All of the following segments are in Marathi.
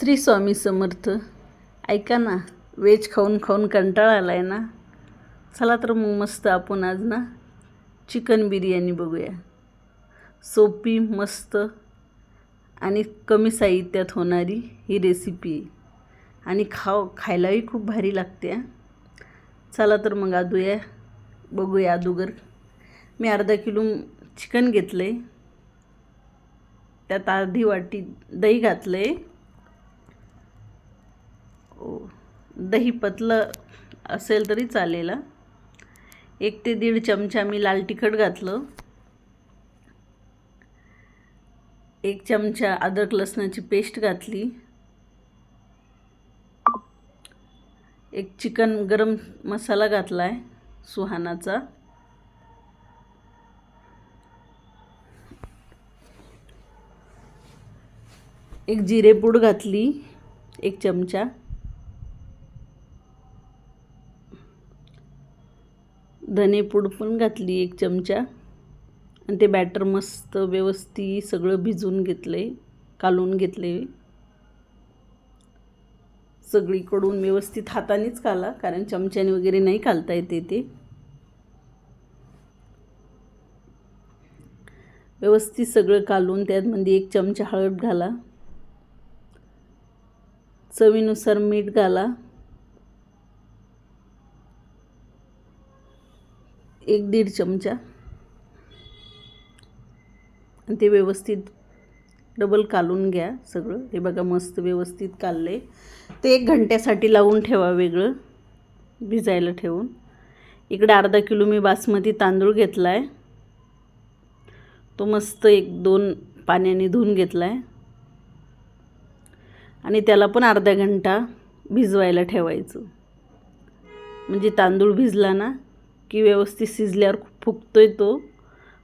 श्री स्वामी समर्थ ऐका ना वेज खाऊन खाऊन कंटाळा आला आहे ना? चला तर मग मस्त आपण आज ना चिकन बिर्याणी बघूया. सोपी मस्त आणि कमी साहित्यात होणारी ही रेसिपी आणि खाव खायलाही खूप भारी लागते हा. चला तर मग आदूया बघूया अदुगर. मी अर्धा किलो चिकन घेतलं आहे त्यात अर्धी वाटी दही घातलं आहे दही पतलं असेल तरी चालेल एक ते दीड चमचा मी लाल तिखट घातलं. एक चमचा अद्रक लसणाची पेस्ट घातली. एक चिकन गरम मसाला घातला आहे सुहानाचा. एक जिरेपूड घातली एक चमचा. धनेपूड पण घातली एक चमचा. आणि ते बॅटर मस्त व्यवस्थित सगळं भिजून घेतलं आहे कालून घेतले सगळीकडून व्यवस्थित हातानेच काला कारण चमच्याने वगैरे नाही कालता येते ते. व्यवस्थित सगळं कालून त्यातमध्ये एक चमचा हळद घाला. चवीनुसार मीठ घाला. एक दीड चमचा. आणि ते व्यवस्थित डबल कालून घ्या सगळं. हे बघा मस्त व्यवस्थित कालले ते एक घंट्यासाठी लावून ठेवा वेगळं भिजायला ठेवून. इकडे अर्धा किलो मी बासमती तांदूळ घेतला आहे तो मस्त एक दोन पाण्याने धुवून घेतला आहे आणि त्याला पण अर्धा घंटा भिजवायला ठेवायचं. म्हणजे तांदूळ भिजला ना की व्यवस्थित शिजल्यावर फुगतोय तो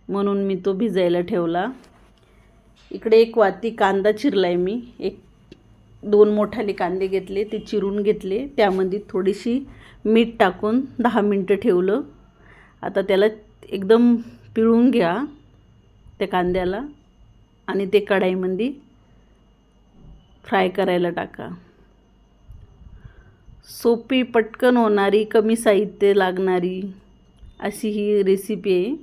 म्हणून मी तो भिजायला ठेवला. इकडे एक वाती कांदा चिरला आहे मी. एक दोन मोठाले कांदे घेतले ते चिरून घेतले. त्यामध्ये थोडीशी मीठ टाकून दहा मिनटं ठेवलं. आता त्याला एकदम पिळून घ्या त्या कांद्याला. आणि ते कढाईमध्ये फ्राय करायला टाका. सोपी पटकन होणारी कमी साहित्य लागणारी अशी ही रेसिपी आहे.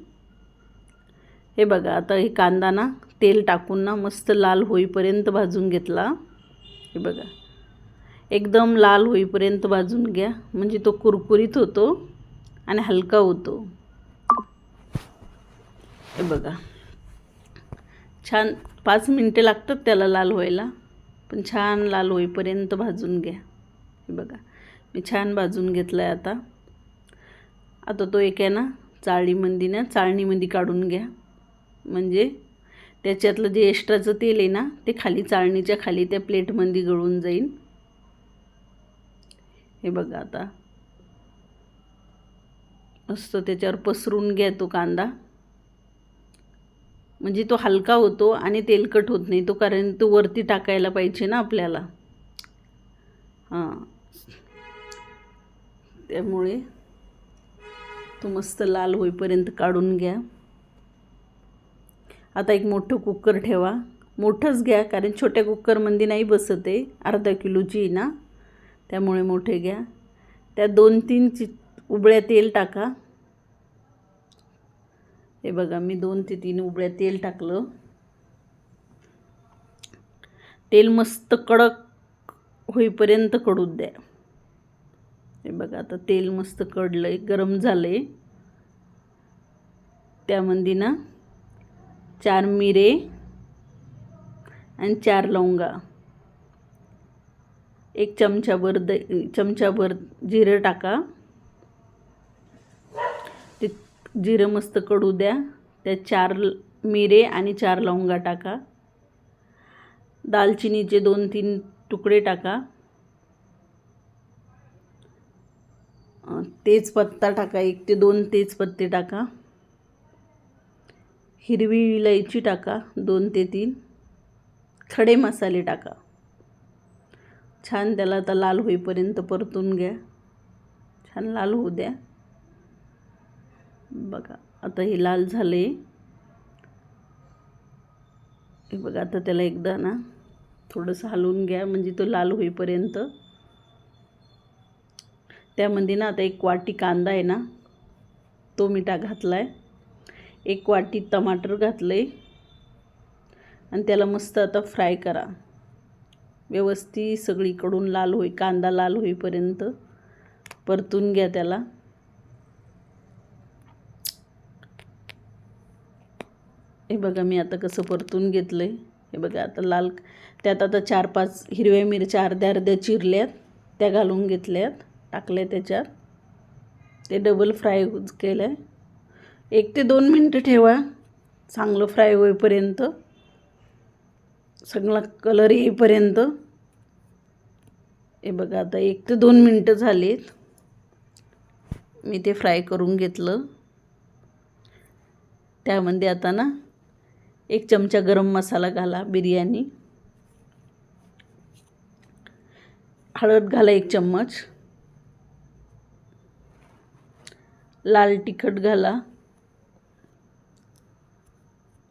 हे बघा आता हे कांदा ना तेल टाकून ना मस्त लाल होईपर्यंत भाजून घेतला. हे बघा एकदम लाल होईपर्यंत भाजून घ्या. म्हणजे तो कुरकुरीत होतो आणि हलका होतो. हे बघा छान पाच मिनटे लागतात त्याला लाल व्हायला पण छान लाल होईपर्यंत भाजून घ्या. हे बघा मी छान भाजून घेतलं आहे आता. आता तो एक आहे ना चाळणीमध्ये ना चाळणीमध्ये काढून घ्या. म्हणजे त्याच्यातलं जे एक्स्ट्राचं तेल आहे ना ते खाली चाळणीच्या खाली त्या प्लेटमध्ये गळून जाईल हे बघा आता. मस्त त्याच्यावर पसरून घ्या तो कांदा. म्हणजे तो हलका होतो आणि तेलकट होत नाही तो कारण तो वरती टाकायला पाहिजे ना आपल्याला. हां. त्यामुळे तो मस्त लाल होईपर्यंत काढून घ्या. आता एक मोठं कुकर ठेवा. मोठंच घ्या कारण छोट्या कुकरमध्ये नाही बसत आहे. अर्धा किलोची ना त्यामुळे मोठे घ्या. त्या दोन तीन चि उबळ्या तेल टाका. हे बघा मी दोन ते तीन उबळ्या तेल टाकलं. तेल मस्त कडक होईपर्यंत कडू द्या. हे बघा आता तेल मस्त कडलं आहे गरम झालं आहे त्यामध्ये ना चार मिरे आणि चार लवंगा. एक चमचाभर द चमचाभर जिरं टाका. ते जिरं मस्त कडू द्या. त्या चार मिरे आणि चार लवंगा टाका. दालचिनीचे दोन तीन तुकडे टाका. तेजपत्ता टाका एक ते दोन तेजपत्ते टाका. हिरवी इलायची टाका दोन ते तीन. खडे मसाले टाका. छान त्याला आता लाल होईपर्यंत परतून घ्या. छान लाल होऊ द्या. बघा आता हे लाल झाले हे बघा आता त्याला एकदा ना थोडंसं हलवून घ्या म्हणजे तो लाल होईपर्यंत. त्यामध्ये ना आता एक वाटी कांदा आहे ना तो मीठा घातला आहे एक वाटी टमाटर घातलं आहे आणि त्याला मस्त आता फ्राय करा. व्यवस्थित सगळीकडून लाल होई कांदा लाल होईपर्यंत परतून घ्या त्याला. हे बघा मी आता कसं परतून घेतलं आहे हे बघा आता लाल त्यात आता चार पाच हिरव्या मिरच्या अर्ध्या अर्ध्या चिरल्यात त्या घालून घेतल्यात. टाकल्या त्याच्यात. ते डबल फ्राय केलं आहे एक ते दोन मिनटं ठेवा. चांगलं फ्राय होईपर्यंत. सगळा कलर येईपर्यंत. हे बघा आता एक ते दोन मिनटं झालीत. मी ते फ्राय करून घेतलं. त्यामध्ये आता ना एक चमचा गरम मसाला घाला बिर्याणी. हळद घाला एक चम्मच. लाल तिखट घाला.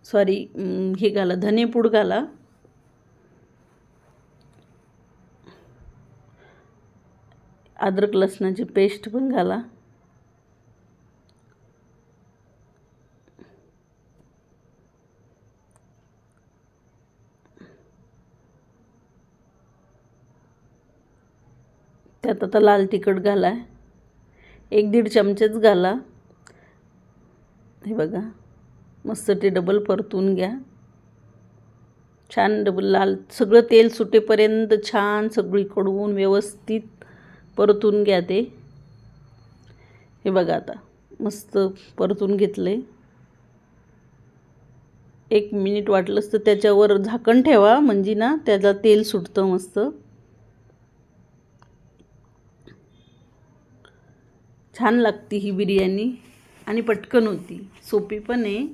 सॉरी हे घाला धनेपूड घाला. अद्रक लसणाची पेस्ट पण घाला. त्यात आता लाल तिखट घाला एक दीड चमचेच घाला. हे बघा मस्त ते डबल परतून घ्या. छान डबल लाल सगळं तेल सुटेपर्यंत छान सगळीकडून व्यवस्थित परतून घ्या ते. हे बघा आता मस्त परतून घेतले एक मिनिट वाटलंच तर त्याच्यावर झाकण ठेवा म्हणजे ना त्याला तेल सुटतं मस्त. छान लागती ही बिर्याणी आणि पटकन होती. सोपी पण आहे.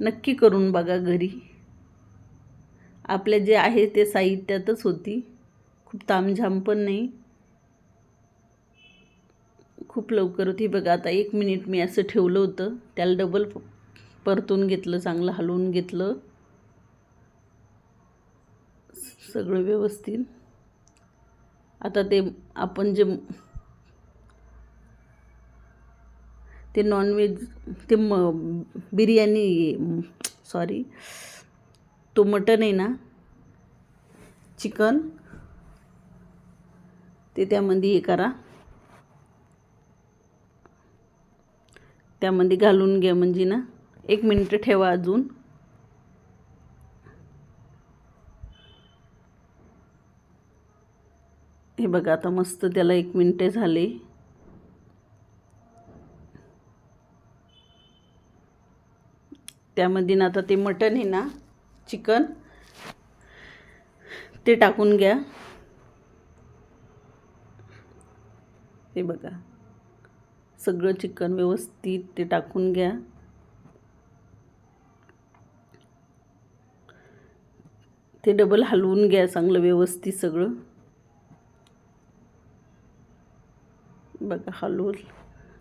नक्की करून बघा घरी. आपल्या जे आहे ते साहित्यातच होती. खूप तामझाम पण नाही. खूप लवकर होती. बघा आता एक मिनिट मी असं ठेवलं होतं. त्याला डबल परतून घेतलं चांगलं हलवून घेतलं. सगळं व्यवस्थित. आता ते आपण जे ते नॉनव्हेज ते म बिर्याणी सॉरी तो मटन आहे ना चिकन ते त्यामध्ये हे करा. त्यामध्ये घालून घ्या म्हणजे ना एक मिनटं ठेवा अजून. हे बघा आता मस्त त्याला एक मिनटे झाले. त्यामध्ये ना आता ते मटन आहे ना चिकन ते टाकून घ्या. हे बघा. सगळं चिकन व्यवस्थित ते टाकून घ्या. ते डबल हलवून घ्या चांगलं व्यवस्थित सगळं. बघा हलवून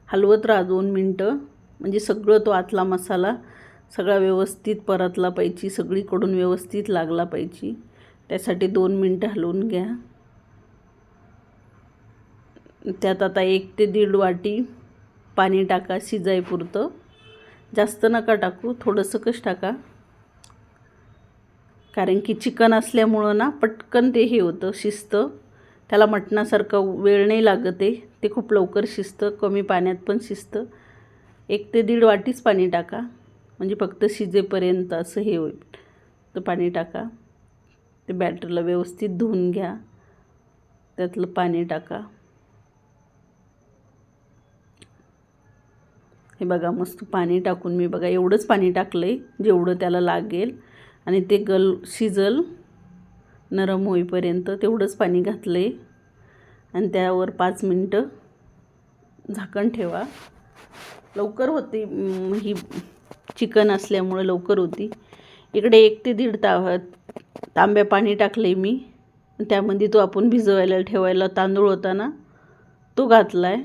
हलवत राहा दोन मिनटं. म्हणजे सगळं तो आतला मसाला सगळा व्यवस्थित परतला पाहिजे सगळीकडून व्यवस्थित लागला पाहिजे. त्यासाठी दोन मिनटं हलवून घ्या. त्यात आता एक ते दीड वाटी पाणी टाका शिजायपुरतं जास्त नका टाकू थोडंसं कश टाका. कारण की चिकन असल्यामुळं ना पटकन ते हे होतं शिजतं. त्याला मटणासारखं वेळ नाही लागत आहे. ते खूप लवकर शिजतं कमी पाण्यात पण शिजतं. एक ते दीड वाटीच पाणी टाका. म्हणजे फक्त शिजेपर्यंत असं हे होईल. तर पाणी टाका. ते बॅटरला व्यवस्थित धुवून घ्या. त्यातलं पाणी टाका. हे बघा मस्त पाणी टाकून मी बघा एवढंच पाणी टाकलं आहे जेवढं त्याला लागेल. आणि ते गल शिजल नरम होईपर्यंत तेवढंच पाणी घातलं आहे आणि त्यावर पाच मिनटं झाकण ठेवा. लवकर होते ही चिकन असल्यामुळं लवकर होती. इकडे एक ते दीड ता तांब्या पाणी टाकले मी. त्यामध्ये तो आपण भिजवायला ठेवायला तांदूळ होता ना तो घातला आहे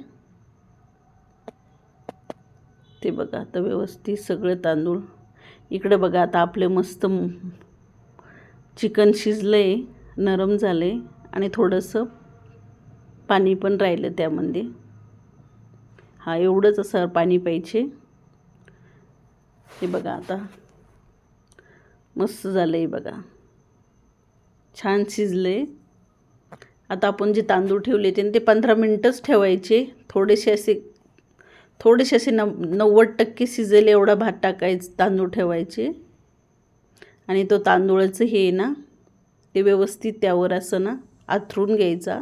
ते बघा आता व्यवस्थित सगळे तांदूळ. इकडे बघा आता आपले मस्त चिकन शिजलं आहे नरम झालं आहे आणि थोडंसं पाणी पण राहिलं त्यामध्ये. हा एवढंच असं पाणी पाहिजे हे बघा आता. मस्त झालं आहे बघा. छान शिजलं आहे आता आपण जे तांदूळ ठेवले होते ते पंधरा मिनटंच ठेवायचे. थोडेसे असे थोडेसे असे नव नव्वद टक्के शिजेल एवढा भात टाकायचं तांदूळ ठेवायचे. आणि तो तांदूळाचं हे ना ते व्यवस्थित त्यावर असं ना आथरून घ्यायचा.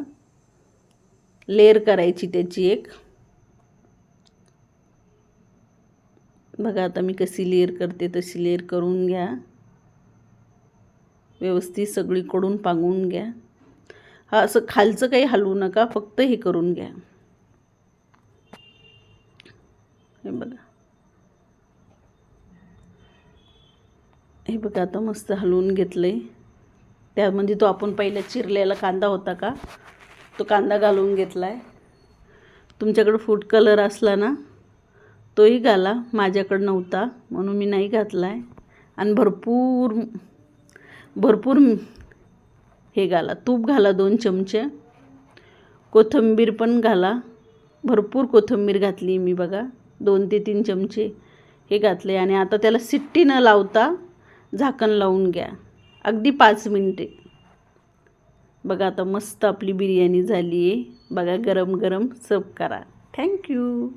लेअर करायची त्याची एक. बघा आता मी कशी लेअर करते तशी लेअर करून घ्या. व्यवस्थित सगळीकडून पांगून घ्या. हा असं खालचं काही हलवू नका फक्त हे करून घ्या. हे बघा. हे बघा आता मस्त हलवून घेतलं आहे म्हणजे तो आपण पहिला चिरलेला कांदा होता का? तो कांदा घालून घेतला आहे तुमच्याकडं फूड कलर असला ना तोही घाला माझ्याकडं नव्हता म्हणून मी नाही घातला आहे आणि भरपूर भरपूर हे घाला तूप घाला दोन चमचे. कोथिंबीर पण घाला. भरपूर कोथिंबीर घातली मी बघा. दोन ते तीन चमचे हे घातले. आणि आता त्याला सिट्टी न लावता झाकण लावून घ्या. अगदी पाच मिनटे. बघा आता मस्त आपली बिर्याणी झाली आहे बघा गरम गरम सर्व करा. थँक्यू